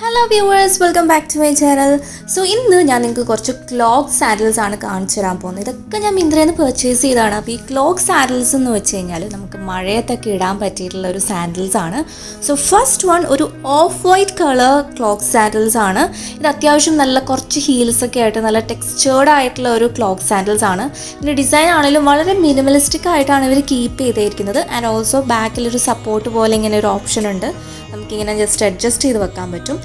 Hello viewers welcome back to my channel so ഇന്ന് ഞാൻ നിങ്ങൾക്ക് കുറച്ച് ക്ലോക്ക് സാഡിൽസ് ആണ് കാണിച്ചു തരാൻ പോകുന്നത്. ഇതൊക്കെ ഞാൻ മിന്ത്രയിൽ നിന്ന് പെർച്ചേസ് ചെയ്തതാണ്. അപ്പോൾ ഈ ക്ലോക്ക് സാഡിൽസ് എന്ന് വെച്ച് കഴിഞ്ഞാൽ നമുക്ക് മഴയത്തൊക്കെ ഇടാൻ പറ്റിയിട്ടുള്ള ഒരു സാൻഡിൽസ് ആണ്. സോ ഫസ്റ്റ് വൺ ഒരു off white colour clog sandals ആണ്. ഇത് അത്യാവശ്യം നല്ല കുറച്ച് ഹീൽസ് ഒക്കെ ആയിട്ട് നല്ല ടെക്സ്ചേർഡ് ആയിട്ടുള്ള ഒരു ക്ലോക്ക് സാൻഡിൽസ് ആണ്. ഇതിന്റെ ഡിസൈൻ ആണെങ്കിലും വളരെ മിനിമലിസ്റ്റിക് ആയിട്ടാണ് ഇവർ കീപ്പ് ചെയ്തിരിക്കുന്നത് ആൻഡ് ഓൾസോ ബാക്കിലൊരു സപ്പോർട്ട് പോലെ ഇങ്ങനെ ഒരു ഓപ്ഷൻ ഉണ്ട്. നമുക്കിങ്ങനെ ജസ്റ്റ് അഡ്ജസ്റ്റ് ചെയ്ത് വെക്കാൻ പറ്റും.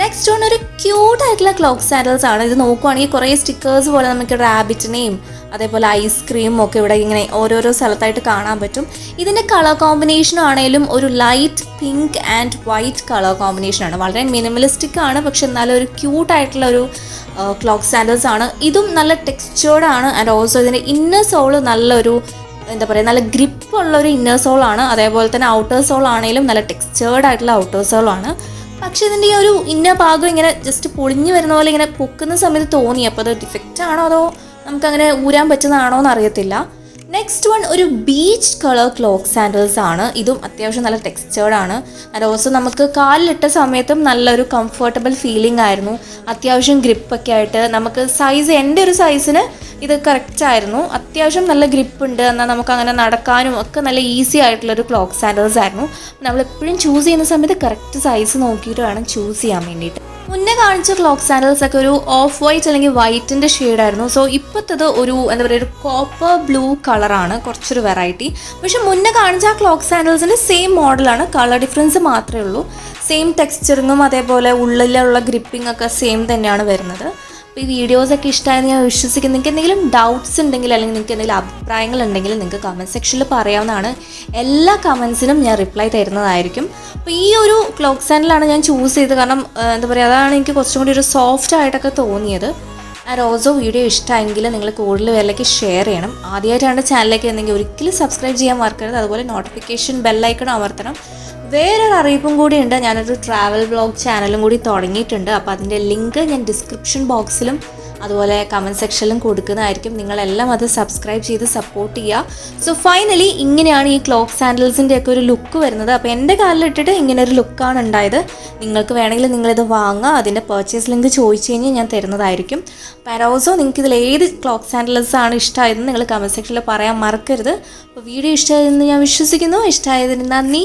നെക്സ്റ്റ് വൺ ഒരു ക്യൂട്ട് ആയിട്ടുള്ള ക്ലോക്ക് സാൻഡൽസ് ആണ്. ഇത് നോക്കുവാണെങ്കിൽ കുറേ സ്റ്റിക്കേഴ്സ് പോലെ നമുക്ക് റാബിറ്റിനെയും അതേപോലെ ഐസ്ക്രീം ഒക്കെ ഇവിടെ ഇങ്ങനെ ഓരോരോ സ്ഥലത്തായിട്ട് കാണാൻ പറ്റും. ഇതിന്റെ കളർ കോമ്പിനേഷനും ആണെങ്കിലും ഒരു light pink and white colour കോമ്പിനേഷനാണ് വളരെ മിനിമലിസ്റ്റിക് ആണ് പക്ഷെ എന്നാലും ഒരു ക്യൂട്ട് ആയിട്ടുള്ള ഒരു ക്ലോക്ക് സാൻഡൽസ് ആണ്. ഇതും നല്ല ടെക്സ്ചേർഡ് ആണ് ആൻഡ് ഓൾസോ ഇതിന്റെ ഇന്നർ സോൾ നല്ലൊരു എന്താ പറയുക നല്ല ഗ്രിപ്പ് ഉള്ള ഒരു ഇന്നർ സോൾ ആണ്. അതേപോലെ തന്നെ ഔട്ടർ സോൾ ആണെങ്കിലും നല്ല ടെക്സ്ചേർഡ് ആയിട്ടുള്ള ഔട്ടർ സോളാണ് പക്ഷെ ഇതിന്റെ ഈ ഒരു ഇന്ന ഭാഗം ഇങ്ങനെ ജസ്റ്റ് പൊളിഞ്ഞു വരുന്ന പോലെ ഇങ്ങനെ പൊക്കുന്ന സമയത്ത് തോന്നി. അപ്പോൾ അത് ഡിഫക്റ്റ് ആണോ അതോ നമുക്കങ്ങനെ ഊരാൻ പറ്റുന്നതാണോ എന്ന് അറിയത്തില്ല. നെക്സ്റ്റ് വൺ ഒരു ബീച്ച് കളർ ക്ലോക്ക് സാൻഡൽസ് ആണ്. ഇതും അത്യാവശ്യം നല്ല ടെക്സ്ചേർഡ് ആണ്. ആൻഡ് ഓൾസോ നമുക്ക് കാലിലിട്ട സമയത്തും നല്ലൊരു കംഫർട്ടബിൾ ഫീലിംഗ് ആയിരുന്നു. അത്യാവശ്യം ഗ്രിപ്പൊക്കെ ആയിട്ട് നമുക്ക് സൈസ് എന്റെ ഒരു സൈസിന് ഇത് കറക്റ്റ് ആയിരുന്നു. അത്യാവശ്യം നല്ല ഗ്രിപ്പ് ഉണ്ട്. എന്നാൽ നമുക്ക് അങ്ങനെ നടക്കാനും ഒക്കെ നല്ല ഈസി ആയിട്ടുള്ളൊരു ക്ലോക്ക് സാൻഡൽസ് ആയിരുന്നു. നമ്മൾ എപ്പോഴും ചൂസ് ചെയ്യുന്ന സമയത്ത് കറക്റ്റ് സൈസ് നോക്കിയിട്ട് വേണം ചൂസ് ചെയ്യാൻ വേണ്ടിയിട്ട്. മുന്നേ കാണിച്ച ക്ലോക്ക് സാൻഡൽസ് ഒക്കെ ഒരു ഓഫ് വൈറ്റ് അല്ലെങ്കിൽ വൈറ്റിന്റെ ആയിരുന്നു. സോ ഇപ്പോഴത്തത് ഒരു എന്താ പറയുക ഒരു കോപ്പർ ബ്ലൂ കളറാണ് കുറച്ചൊരു വെറൈറ്റി പക്ഷെ മുന്നേ കാണിച്ച ആ ക്ലോക്ക് സാൻഡൽസിന്റെ സെയിം മോഡലാണ് കളർ ഡിഫറൻസ് മാത്രമേ ഉള്ളൂ. സെയിം ടെക്സ്ചറിങ്ങും അതേപോലെ ഉള്ളിലുള്ള ഗ്രിപ്പിംഗ് ഒക്കെ സെയിം തന്നെയാണ് വരുന്നത്. അപ്പോൾ ഈ വീഡിയോസ് ഒക്കെ ഇഷ്ടമായെന്ന് ഞാൻ വിശ്വസിക്കുന്നു. നിങ്ങൾക്ക് എന്തെങ്കിലും ഡൗട്ട്സ് ഉണ്ടെങ്കിൽ അല്ലെങ്കിൽ നിങ്ങൾക്ക് എന്തെങ്കിലും അഭിപ്രായങ്ങൾ ഉണ്ടെങ്കിൽ നിങ്ങൾക്ക് കമന്റ് സെക്ഷനിൽ പറയാവുന്നതാണ്. എല്ലാ കമൻസിനും ഞാൻ റിപ്ലൈ തരുന്നതായിരിക്കും. അപ്പോൾ ഈ ഒരു ക്ലോക്ക് സാൻഡിലാണ് ഞാൻ ചൂസ് ചെയ്തത്. കാരണം എന്താ പറയുക അതാണ് എനിക്ക് കുറച്ചും കൂടി ഒരു സോഫ്റ്റ് ആയിട്ടൊക്കെ തോന്നിയത്. ആൻഡ് ഓൾസോ വീഡിയോ ഇഷ്ടമെങ്കിൽ നിങ്ങൾ കൂടുതൽ വിലയ്ക്ക് ഷെയർ ചെയ്യണം. ആദ്യമായിട്ടാണ് ചാനലിലേക്ക് എന്തെങ്കിലും ഒരിക്കലും സബ്സ്ക്രൈബ് ചെയ്യാൻ മറക്കരുത്. അതുപോലെ നോട്ടിഫിക്കേഷൻ ബെല്ലൈക്കണം അമർത്തണം. വേറൊരു അറിയിപ്പും ഉണ്ട് ഞാനൊരു ട്രാവൽ ബ്ലോഗ് ചാനലും കൂടി തുടങ്ങിയിട്ടുണ്ട്. അപ്പോൾ അതിന്റെ ലിങ്ക് ഞാൻ ഡിസ്ക്രിപ്ഷൻ ബോക്സിലും അതുപോലെ കമന്റ് സെക്ഷനിലും കൊടുക്കുന്നതായിരിക്കും. നിങ്ങളെല്ലാം അത് സബ്സ്ക്രൈബ് ചെയ്ത് സപ്പോർട്ട് ചെയ്യുക. സോ ഫൈനലി ഇങ്ങനെയാണ് ഈ ക്ലോക്ക് സാൻഡൽസിന്റെ ഒക്കെ ഒരു ലുക്ക് വരുന്നത്. അപ്പോൾ എന്റെ കാലിലിട്ടിട്ട് ഇങ്ങനെ ഒരു ലുക്കാണ് ഉണ്ടായത്. നിങ്ങൾക്ക് വേണമെങ്കിൽ നിങ്ങളിത് വാങ്ങുക. അതിന്റെ പർച്ചേസ് ലിങ്ക് ചോദിച്ചു കഴിഞ്ഞാൽ ഞാൻ തരുന്നതായിരിക്കും. പരോസോ നിങ്ങൾക്ക് ഇതിൽ ഏത് ക്ലോക്ക് സാൻഡൽസ് ആണ് ഇഷ്ടമായതെന്ന് നിങ്ങൾ കമന്റ് സെക്ഷനിൽ പറയാൻ മറക്കരുത്. അപ്പോൾ വീഡിയോ ഇഷ്ടമായതെന്ന് ഞാൻ വിശ്വസിക്കുന്നു. ഇഷ്ടമായതിന് നന്ദി.